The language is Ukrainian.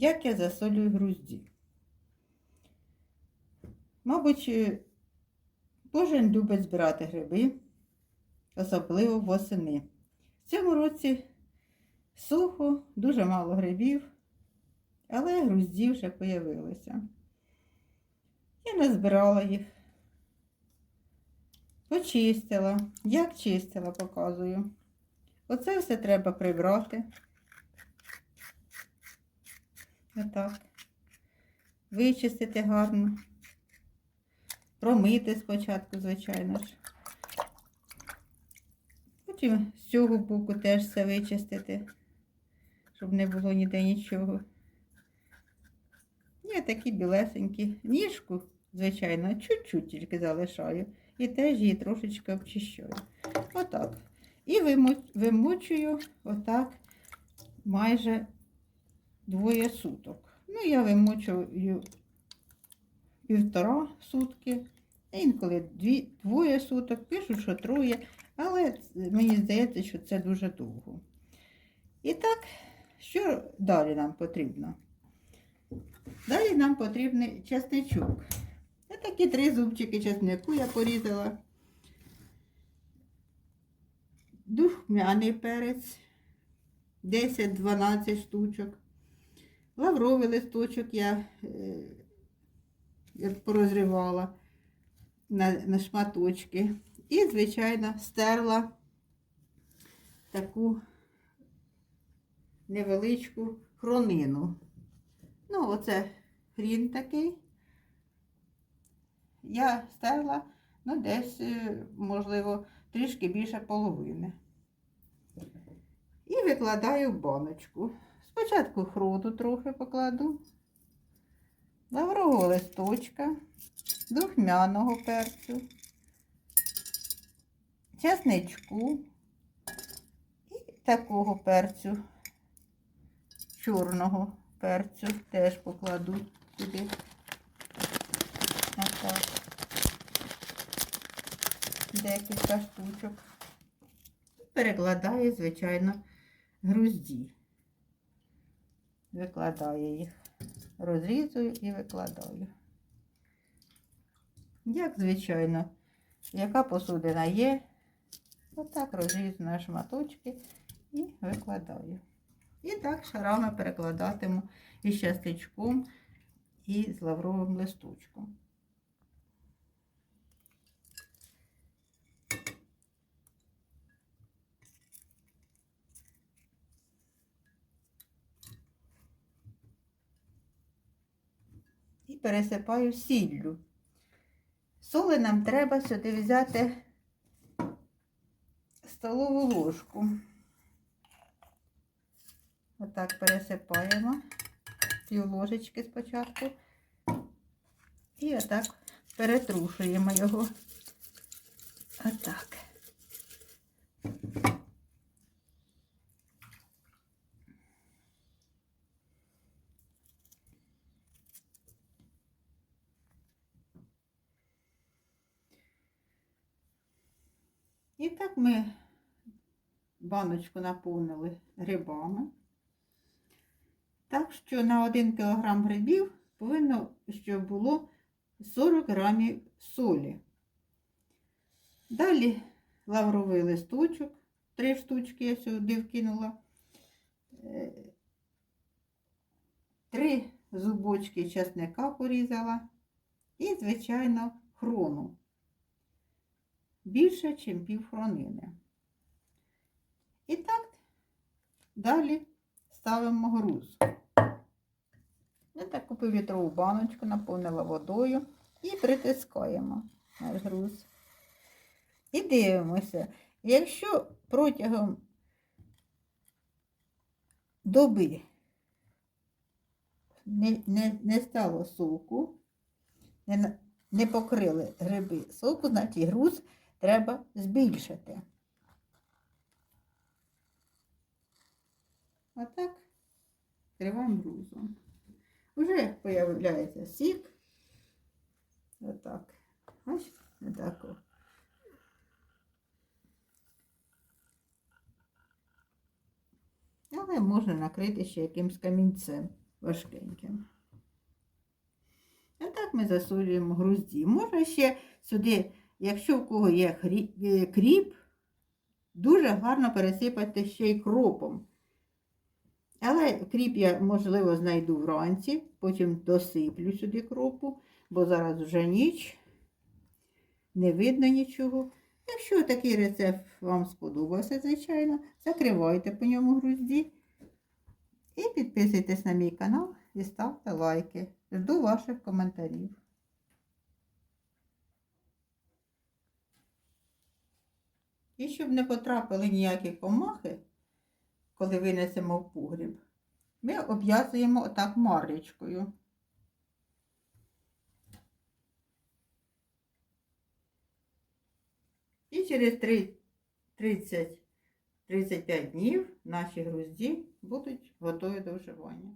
Як я засолюю грузді? Мабуть, е, кожен любить збирати гриби, особливо восени. В цьому році сухо, дуже мало грибів, але грузді вже появилися. Я назбирала їх, почистила. Як чистила, показую. Оце все треба прибрати. Отак. Вичистити гарно. Промити спочатку, звичайно ж. Потім з цього боку теж все вичистити, щоб не було ніде нічого. Я такі білесенькі. Ніжку, звичайно, чуть-чуть тільки залишаю. І теж її трошечки обчищаю. Отак. І вимочую отак майже двоє суток. Ну, я вимочую півтора сутки, інколи дві, двоє суток, пишу, що троє, але мені здається, що це дуже довго. І так, що далі нам потрібно? Далі нам потрібний чесничок. Ось такі три зубчики чеснику я порізала. Духмяний перець 10-12 штучок. Лавровий листочок я, е, порозривала на, на шматочки. І, звичайно, стерла таку невеличку хронину. Ну, оце хрін такий. Я стерла, ну, десь, е, можливо, трішки більше половини. І викладаю баночку. Спочатку хроду трохи покладу, лаврового листочка, духмяного перцю, чесничку і такого перцю, чорного перцю теж покладу сюди. Отак. Декілька штучок. Перекладаю, звичайно, грузді. Викладаю їх. Розрізую і викладаю. Як звичайно, яка посудина є, отак розрізаю на шматочки і викладаю. І так шарами перекладатиму із частичком і з лавровим листочком. Пересипаю сіллю. Соли нам треба сюди взяти столову ложку. Отак пересипаємо пів ложечки спочатку. І отак перетрушуємо його. Отак. І так ми баночку наповнили грибами. Так що на 1 кг грибів повинно, щоб було 40 грамів солі. Далі лавровий листочок, 3 штучки я сюди вкинула. 3 зубочки чесника порізала. І, звичайно, хрону більше, ніж пів хронини. І так, далі ставимо груз. Я таку півлітрову баночку наповнила водою і притискаємо наш груз. І дивимося, якщо протягом доби не, не, не стало соку, не, не покрили гриби соку, значить груз треба збільшити. Отак триваємо грузом. Уже появляється сік. Отак. Ось отак. Але можна накрити ще якимсь камінцем. важкеньким. А так ми засолюємо грузді. Можна ще сюди, якщо в кого є е, кріп, дуже гарно пересипати ще й кропом. Але кріп я, можливо, знайду вранці, потім досиплю сюди кропу, бо зараз вже ніч, не видно нічого. Якщо такий рецепт вам сподобався, звичайно, закривайте по ньому грузді і підписуйтесь на мій канал і ставте лайки. Жду ваших коментарів. І щоб не потрапили ніякі комахи, коли винесемо в погріб, ми обв'язуємо отак марлечкою. І через 30-35 днів наші грузді будуть готові до вживання.